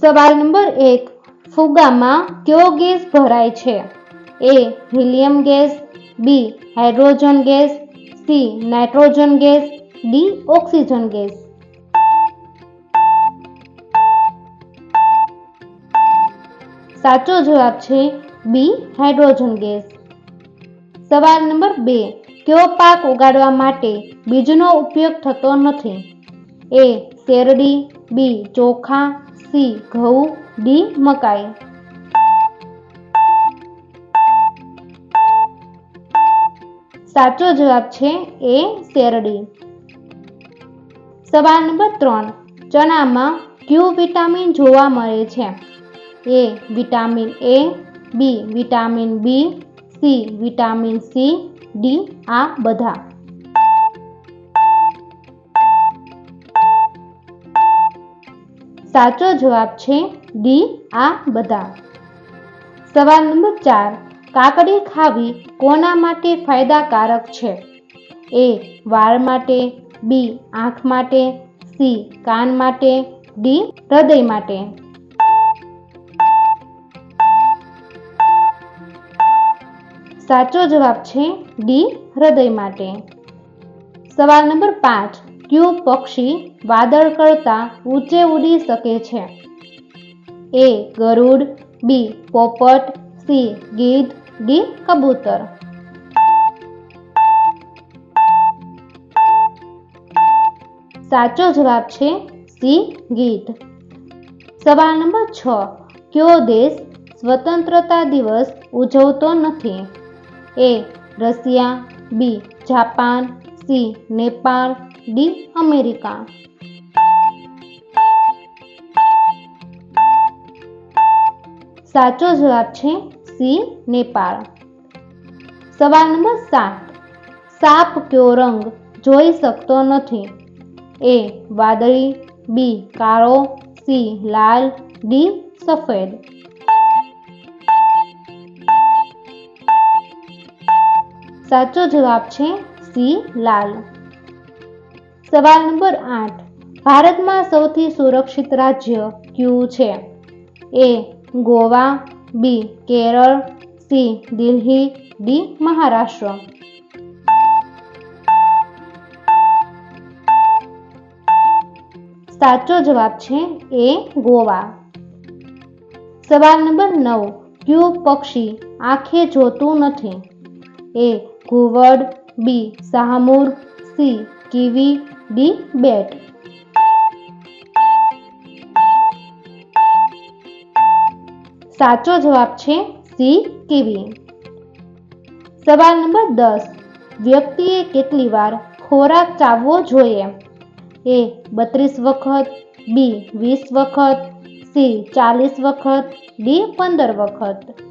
સવાલ નંબર એક, ફુગામાં કયો ગેસ ભરાય છે? A, helium gas, B, hydrogen gas, C, nitrogen gas, D, oxygen gas. સાચો જવાબ છે બી, હાઇડ્રોજન ગેસ. સવાલ નંબર બે, કયો પાક ઉગાડવા માટે બીજનો ઉપયોગ થતો નથી? એ, શેરડી બી, ચોખા, સી, ઘઉં, ડી, મકાઈ. સાચો જવાબ છે એ શેરડી. સવાલ નંબર ત્રણ, ચણામાં ક્યુ વિટામિન જોવા મળે છે? A, vitamin A, B, vitamin B, C, vitamin C, D, આ બધા. સાચો જવાબ છે ડી, આ બધા. સવાલ નંબર ચાર, કાકડી ખાવી કોના માટે ફાયદાકારક છે? એ, વાળ માટે, બી, આંખ માટે, સી, કાન માટે, ડી, હૃદય માટે. સાચો જવાબ છે ડી, હૃદય માટે. સવાલ નંબર પાંચ ક્યુ પક્ષી વાદળ કરતા ઊંચે ઉડી શકે છે. એ ગરુડ, બી પોપટ, સી ગીધ, ડી કબૂતર. સાચો જવાબ છે સી ગીધ. સવાલ નંબર છ. કયો દેશ સ્વતંત્રતા દિવસ ઉજવતો નથી? A Russia, B Japan C Nepal D America સાચો જવાબ છે સી નેપાળ સવાલ નંબર સાત સાપ કયો રંગ જોઈ શકતો નથી એ વાદળી બી કાળો સી લાલ ડી સફેદ સાચો જવાબ છે સી લાલ. સવાલ નંબર આઠ. ભારતમાં સૌથી સુરક્ષિત રાજ્ય કયું છે? A Goa, B Kerala, C Delhi, D Maharashtra. સાચો જવાબ છે એ ગોવા. સવાલ નંબર નવ. કયું પક્ષી આંખે જોતું નથી? એ ઘુવડ બી શાહમૂર સી કીવી ડી બેટ સાચો જવાબ છે સી કીવી સવાલ નંબર દસ. વ્યક્તિએ કેટલી વાર ખોરાક ચાવવો જોઈએ? એ બત્રીસ વખત. બી વીસ વખત. સી ચાલીસ વખત. ડી પંદર વખત.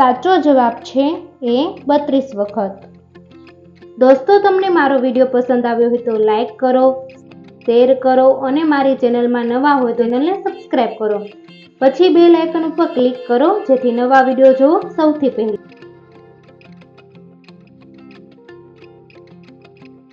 સાચો જવાબ છે એ બત્રીસ વખત. દોસ્તો, તમને મારો વીડિયો પસંદ આવ્યો હોય તો લાઈક કરો, શેર કરો અને મારી ચેનલમાં નવા હોય તો ચેનલને સબસ્ક્રાઈબ કરો. પછી બે લાઇકન ઉપર ક્લિક કરો, જેથી નવા વીડિયો જોવો સૌથી પહેલાં.